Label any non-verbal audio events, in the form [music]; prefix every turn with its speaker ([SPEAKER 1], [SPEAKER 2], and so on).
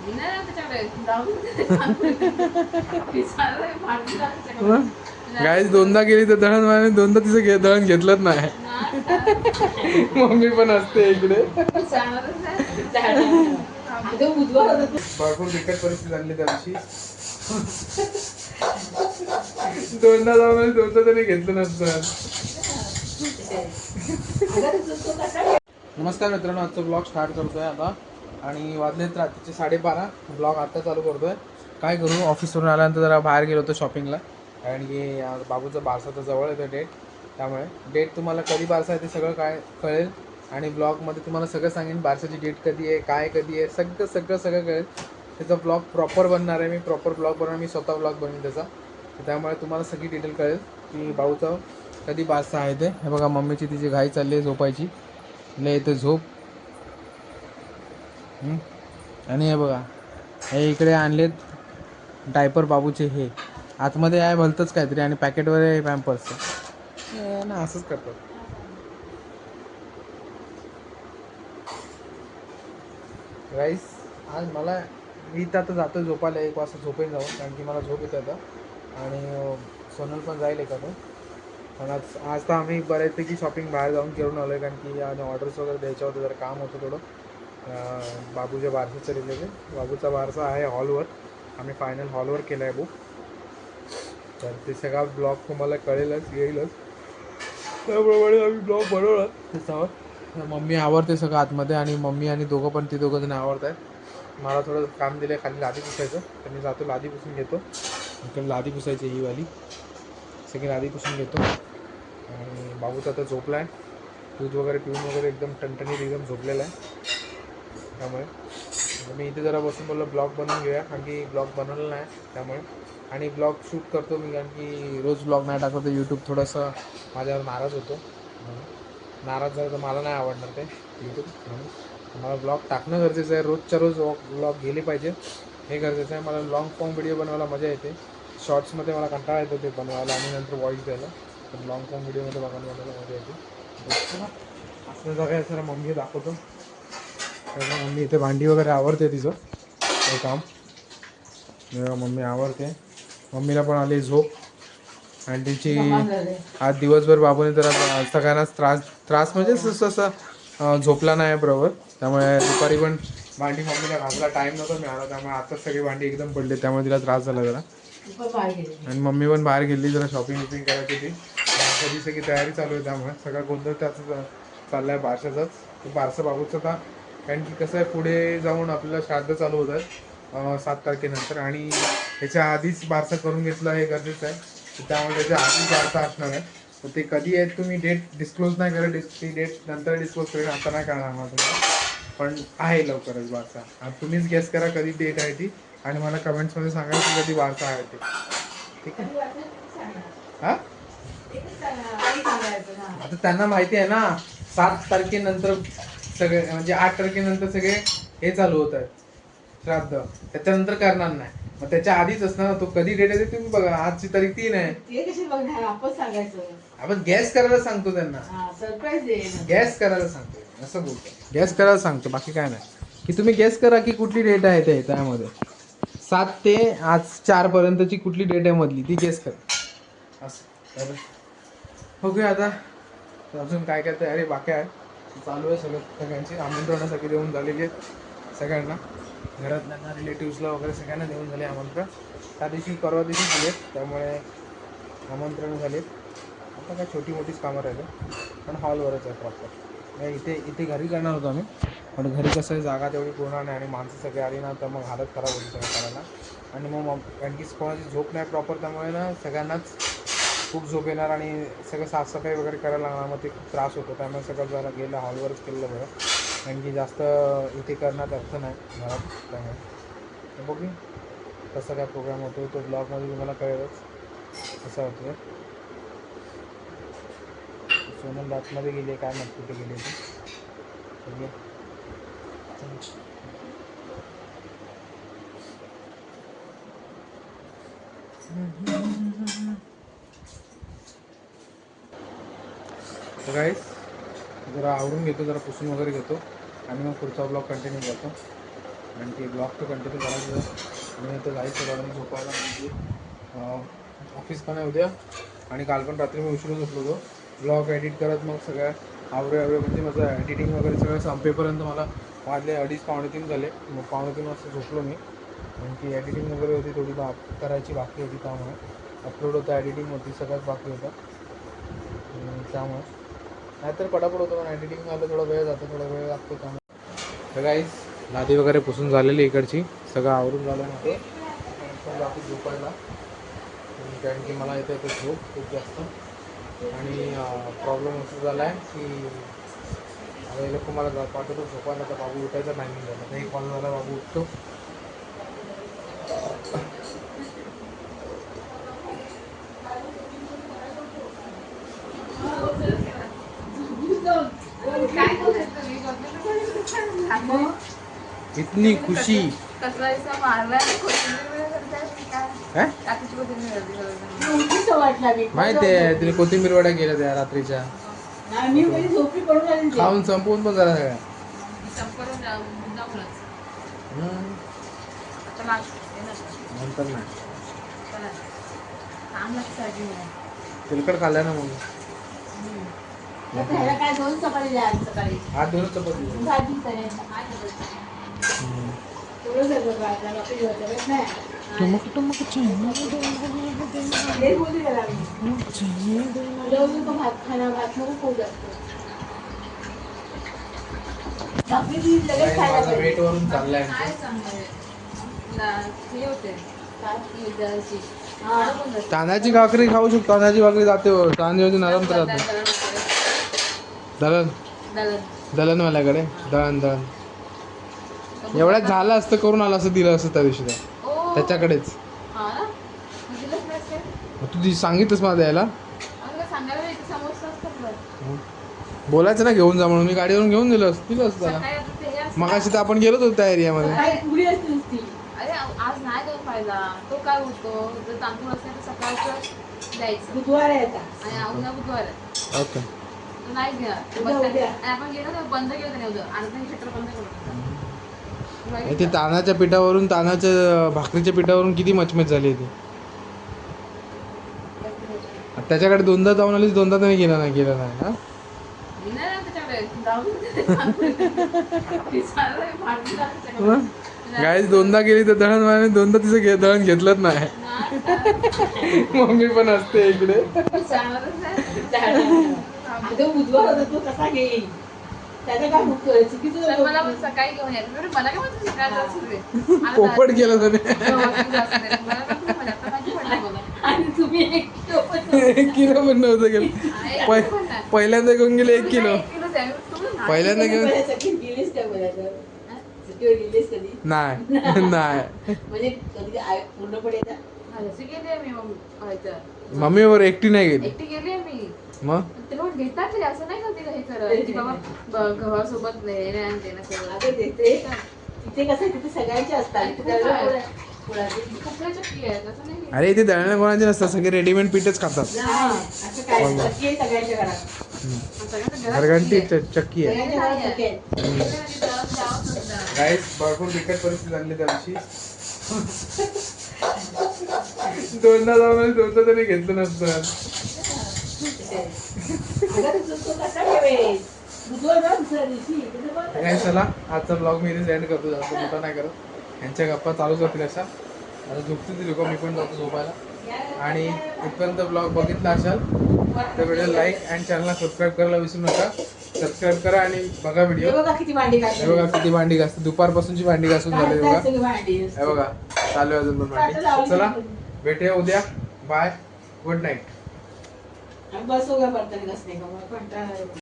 [SPEAKER 1] [laughs] Guys दोनदा गेली तर दळण माने दोनदा तिचं घे दळण घेतलंच नाही. मम्मी पण असते इकडे. भरपूर बिकट परिस्थिती झाली त्या दिवशी दोनदा जाऊन दोनदा त्याने घेतलं नसतं [laughs] नमस्कार मित्रांनो आजचा ब्लॉग स्टार्ट करतोय आता. आणि वाजलेत रात्रीचे साडेबारा. ब्लॉग आता चालू करतोय. काय करू? ऑफिसवरून आल्यानंतर जरा बाहेर गेलो होतो शॉपिंगला कारण की बाबूचं बारसा तर जवळ येतं डेट त्यामुळे डेट तुम्हाला कधी बारसा आहे ते सगळं काय कळेल. आणि ब्लॉगमध्ये तुम्हाला सगळं सांगेन बारसाची डेट कधी आहे काय कधी आहे सगळं सगळं सगळं कळेल. त्याचा ब्लॉग प्रॉपर बनणार आहे मी प्रॉपर ब्लॉग बनवणार मी स्वतः ब्लॉग बनवेन त्याचा. त्यामुळे तुम्हाला सगळी डिटेल कळेल की भाऊचं कधी बारसा आहे ते. हे बघा मम्मीची तिची घाई चालली आहे झोपायची. लय येते झोप. आणि हे बघा हे इकडे आणलेत डायपर बाबूचे हे. आतमध्ये आहे भलतंच काहीतरी आणि पॅकेटवर आहे पॅम्पर्स ना असंच करतात. राईस आज मला मी तर आता जातो झोपायला एक वाजता झोपेन जाऊन कारण की मला झोप येते आता. आणि सोनल पण जाईल एखादं पण आज आज तर आम्ही बऱ्यापैकी शॉपिंग बाहेर जाऊन करून आलो आहे कारण की आणि ऑर्डर्स वगैरे द्यायच्या होतं जरा काम होतं थोडं. बाबूच्या बारसाचं रिलेटेड बाबूचा बारसा आहे हॉलवर आम्ही फायनल हॉलवर केला आहे बुक तर ते सगळा ब्लॉग तुम्हाला कळेलच येईलच. त्याप्रमाणे आम्ही ब्लॉग बनवला त्याच्यावर. तर मम्मी आवडते सगळं आतमध्ये आणि मम्मी आणि दोघं पण ते दोघं जण आवडत आहेत मला थोडं काम दिलं आहे खाली लादी पुसायचं. तर मी जातो लादी पुसून घेतो. इकडे लादी पुसायची ही वाली. सगळी लादी पुसून घेतो. आणि बाबूचा आता झोपला आहे दूध वगैरे पिऊन वगैरे एकदम टणटणीत एकदम झोपलेला आहे. त्यामुळे. तर मी इथे जरा बसून बोललो ब्लॉग बनवून घेऊया कारण की ब्लॉग बनवलं नाही त्यामुळे. आणि ब्लॉग शूट करतो मी कारण की रोज ब्लॉग नाही टाकतो तर यूट्यूब थोडंसं माझ्यावर नाराज होतो. म्हणून. नाराज झालं तर मला नाही आवडणार ते यूट्यूब म्हणून मला ब्लॉग टाकणं गरजेचं आहे. रोजच्या रोज ब्लॉग गेले पाहिजे. हे गरजेचं आहे. मला लॉंग फॉर्म व्हिडिओ बनवायला मजा येते. शॉर्ट्समध्ये मला कंटाळा येतो ते बनवायला आणि नंतर व्हॉईस द्यायला. पण लॉंग फॉर्म व्हिडिओमध्ये बघायला बनवायला मजा येते. असं जरा सर मम्मी दाखवतो. तर मम्मी इथे भांडी वगैरे आवडते तिचं. ते काम. मम्मी आवडते मम्मीला पण आली झोप. आणि तिची आज दिवसभर बाबूने जरा सगळ्यांनाच त्रास त्रास म्हणजे तसं असं झोपला नाही बरोबर. त्यामुळे दुपारी पण भांडी मम्मीला घासला टाईम नव्हता मिळाला. त्यामुळे आताच सगळी भांडी एकदम पडली. त्यामुळे तिला त्रास झाला जरा. आणि मम्मी पण बाहेर गेली. जरा शॉपिंग विपिंग करायची होती. कधी सगळी तयारी चालू आहे त्यामुळे. सगळा गोंधळ त्याचा चाललाय बारशाचाच. बारसा बाबूचा होता कारण की कसं आहे पुढे जाऊन आपल्याला श्राद्ध चालू होत आहे सात तारखेनंतर. आणि त्याच्या आधीच बारसा करून घेतलं हे गरजेचं आहे. त्यामुळे त्याच्या आधीच बारसा असणार आहे. तर ते कधी आहे तुम्ही डेट डिस्क्लोज नाही करत. डिस ती डेट नंतर डिस्क्लोज करेन. आता नाही करणार मला तुम्हाला पण आहे लवकरच बारसा आता तुम्हीच गेस करा कधी डेट आहे ती. आणि मला कमेंट्समध्ये सांगा की कधी बारसा आहे ते. ठीक आहे? हा? आता त्यांना माहिती आहे ना सात तारखेनंतर सगळे म्हणजे आठ तारखेनंतर सगळे हे चालू होत आहेत. श्राद्ध. त्याच्यानंतर करणार नाही. मग त्याच्या आधीच असणार तो कधी डेट आहे तुम्ही बघा. आजची तारीख तीन आहे.
[SPEAKER 2] आपण सांगायचं.
[SPEAKER 1] आपण गॅस करायला सांगतो त्यांना.
[SPEAKER 2] सरप्राईज
[SPEAKER 1] गॅस करायला सांगतो. असं बोलतो. गॅस करायला सांगतो. बाकी काय नाही. की तुम्ही गॅस करा की कुठली डेट आहे ते त्यामध्ये. सात ते आज चार पर्यंतची कुठली डेट आहे मधली ती गॅस करा. असं. बघूया आता. अजून काय काय तयारी बाकी आहे. चालू आहे सगळं सगळ्यांची. आमंत्रणं सगळी देऊन झालेली आहेत सगळ्यांना. घरातल्यांना रिलेटिव्सला वगैरे सगळ्यांना देऊन झाले आमंत्रण. त्या दिवशी परवा दिवशी दिलेत त्यामुळे आमंत्रण झालेत आता काय छोटी मोठीच कामं राहिले पण हॉलवरच आहे प्रॉपर इथे इथे घरी करणार होतो आम्ही. पण घरी कसं आहे जागा तेवढी पूर्ण नाही आणि माणसं सगळी आली ना तर मग हालत खराब होती सगळं करायला आणि मग मग कारण की कोणाची झोप नाही प्रॉपर त्यामुळे ना सगळ्यांनाच खूप झोप येणार आणि सगळं साफसफाई वगैरे करायला लागणार मग ते खूप त्रास होतो. त्यामुळे सगळं जरा गेलं हॉलवरच केलेलं बरं. कारण की जास्त इथे करण्यात अर्थ नाही घरात त्यामुळे. बघू. कसा काय प्रोग्राम होतो तो ब्लॉगमध्ये तुम्हाला कळेलच. कसा होतो सोनल आतमध्ये गेली काय माहिती कुठे गेली Mm-hmm. तर जरा आवरून घेतो जरा पुसून वगैरे घेतो. आणि मग पुढचा ब्लॉग कंटिन्यू करतो. कारण की ब्लॉग तर कंटिन्यू करायचं आणि तर जायचं थोडं झोपायला म्हणजे ऑफिस पण आहे उद्या. आणि काल पण रात्री मी उशिरून झोपलो होतो. ब्लॉग एडिट करत मग सगळ्या आवरे आवरे म्हणजे माझं एडिटिंग वगैरे सगळं संपेपर्यंत मला वाजले अडीच पावणे तीन झाले. मग पावणे तीन वाजता झोपलो मी. कारण की एडिटिंग वगैरे होती थोडी बा करायची बाकी होती त्यामुळे. अपलोड होतं एडिटिंग होती सगळ्यात बाकी होतं. त्यामुळे नाहीतर पटापट होतो पण एडिटिंग झालं थोडा वेळ जातो थोडा वेळ लागतो त्यामुळे. तर काहीच लादी वगैरे पुसून झालेली इकडची. सगळं आवरून झालं माझं पण जातो झोपायला. कारण की मला येतं येतं झोप खूप जास्त. आणि प्रॉब्लेम असं झाला आहे की आता हे लोक मला पाठवतो झोपायला तर बाबू उठायचा टायमिंग झाला. नाही कॉल झाला बाबू उठतो.
[SPEAKER 2] काय बोलायचं मी बघितलं
[SPEAKER 1] इतनी खुशी
[SPEAKER 2] कसला दिवसा मारला कोथिंबीर वगैरे करताय काय
[SPEAKER 1] काय
[SPEAKER 2] काकीची कोथिंबीर करते सगळं.
[SPEAKER 3] उठीच वाटला मी
[SPEAKER 1] माहिती आहे तिने कोथिंबीर वड्या केल्या त्या रात्रीच्या. खाऊन संपवून पण जरा सगळ्या
[SPEAKER 2] हे.
[SPEAKER 1] नंतर नाही. तिलकट खाल्ल्या ना मग
[SPEAKER 3] काय दोन चपाती तेवढं सगळं भाज्या बाकी दिवस नाही बोलली त्याला मी. जेवून तो भात खाणार भात नको खाऊ जास्त भाकरी.
[SPEAKER 1] वेट वरून चाललाय. तांदळाची खाऊ शकतो तांदळाची भाकरी जाते हो. तांदळाची नरम तर
[SPEAKER 2] दळण-
[SPEAKER 1] राहते
[SPEAKER 2] दळण वगैरे.
[SPEAKER 1] दळण
[SPEAKER 2] दळण.
[SPEAKER 1] दळण माझ्याकडे दळण दळण एवढ्यात झालं असतं करून आलं असं दिलं असतं त्या दिवशी. त्याच्याकडेच.
[SPEAKER 2] हा
[SPEAKER 1] तू ती सांगितलंस मला द्यायला. बोलायचं ना घेऊन जा म्हणून मी गाडीवरून घेऊन दिलं असतं दिलं असतं त्याला. मग तर आपण गेलोच होतो त्या एरियामध्ये.
[SPEAKER 3] काय पुरी असते नुसती.
[SPEAKER 2] अरे आ- आज नाही देऊ पाहिला तो काय होतो जर तांदूळ असेल तर सकाळचं द्यायचं.
[SPEAKER 3] बुधवार आहे आता.
[SPEAKER 2] आणि उद्या बुधवार आहे.
[SPEAKER 1] ओके.
[SPEAKER 2] तो नाही घेणार. बंद आपण गेलो केलं नाही उद्या अर्धा शटर बंद
[SPEAKER 1] ते तांदळाच्या पिठावरून तांदळाच्या भाकरीच्या पिठावरून किती मचमच झाली ती? त्याच्याकडे दोनदा जाऊन आलीस दोनदा त्याने गेला नाही गेला नाही हा. गाईज दोनदा गेली तर दळण मारली दोनदा तिचं घे दळण घेतलंच नाही.
[SPEAKER 2] नाही,
[SPEAKER 1] मम्मी पण असते इकडे.
[SPEAKER 3] त्याचं काय मुक- चुकीचं
[SPEAKER 2] तर मला पण सकाळी घेऊन यायचं. मला काय म्हणतो [laughs]
[SPEAKER 1] पोपट त्याने.
[SPEAKER 2] जास्त. मला आता पडलं मला.
[SPEAKER 3] आणि तुम्ही एक किलो पण [laughs]
[SPEAKER 1] एक किलो पण नव्हतं गेलं पहि-. पहिल्यांदा घेऊन गेले एक किलो.
[SPEAKER 2] एक किलोच आहे. तू ना.
[SPEAKER 1] पहिल्यांदा घेऊन
[SPEAKER 3] सगळी गेलीस का बोलायचं सुट्टीवर गेलीस कधी?
[SPEAKER 1] नाही. नाही.
[SPEAKER 3] म्हणजे कधी आय- पूर्णपणे येतात?
[SPEAKER 2] हा, जशी गेली आहे मी मग व्हायचं.
[SPEAKER 1] मम्मीवर एकटी नाही गेली.
[SPEAKER 2] एकटी गेली आहे मी.
[SPEAKER 1] मग?
[SPEAKER 2] ते लोक घेतात तरी असं नाही का तिला हे करत की बाबा ब- गव्हासोबत नाही नाही आणते ना सगळं
[SPEAKER 3] आता ते- ते तिथे कसं आहे, तिथे सगळ्यांचे असतात.
[SPEAKER 2] आणि
[SPEAKER 3] इथे
[SPEAKER 2] खूप
[SPEAKER 3] दळलं
[SPEAKER 2] आहे.
[SPEAKER 3] कोणा- कोणाचे?
[SPEAKER 2] कपड्या चक्की आहे तसं नाही. की-
[SPEAKER 1] अरे इथे दळणं कोणाचे नसतात सगळे रेडीमेड पीठच खातात.
[SPEAKER 3] नाही, असं काय? चक्की आहे सगळ्यांच्या घरात.
[SPEAKER 2] सगळ्यांचं घरात
[SPEAKER 1] घरघंटी
[SPEAKER 2] चक्की आहे.
[SPEAKER 1] च- चक्की आहे.
[SPEAKER 3] सगळ्यांच्या घरात चक्की आहे.
[SPEAKER 2] सगळ्यांना तिथं जावंच लागतं.
[SPEAKER 1] गाईस भरपूर बिकट परिस्थिती झाली त्या दिवशी. [laughs] दोनदा जाऊन दोनदा त्याने घेतलं नसतं. काय चला. आजचा ब्लॉग मी इथे सेंड करतो. जास्त मोठा नाही करत. यांच्या गप्पा चालूच होतील अशा. आता झोपतील ती लोक. मी पण जातो झोपायला. आणि इथपर्यंत ब्लॉग बघितला असाल तर व्हिडिओ लाईक अँड चॅनलला सबस्क्राईब करायला विसरू नका. सबस्क्राईब करा आणि बघा व्हिडिओ
[SPEAKER 3] बघा किती भांडी
[SPEAKER 1] हे. बघा किती भांडी घासते दुपारपासूनची भांडी घासून झाली बघा. हे बघा. चालू आहे अजून पण भांडी. चला. भेटूया उद्या. बाय गुड नाईट
[SPEAKER 3] आणि बस उगा बर्तन घासणे का? मला कंटाळा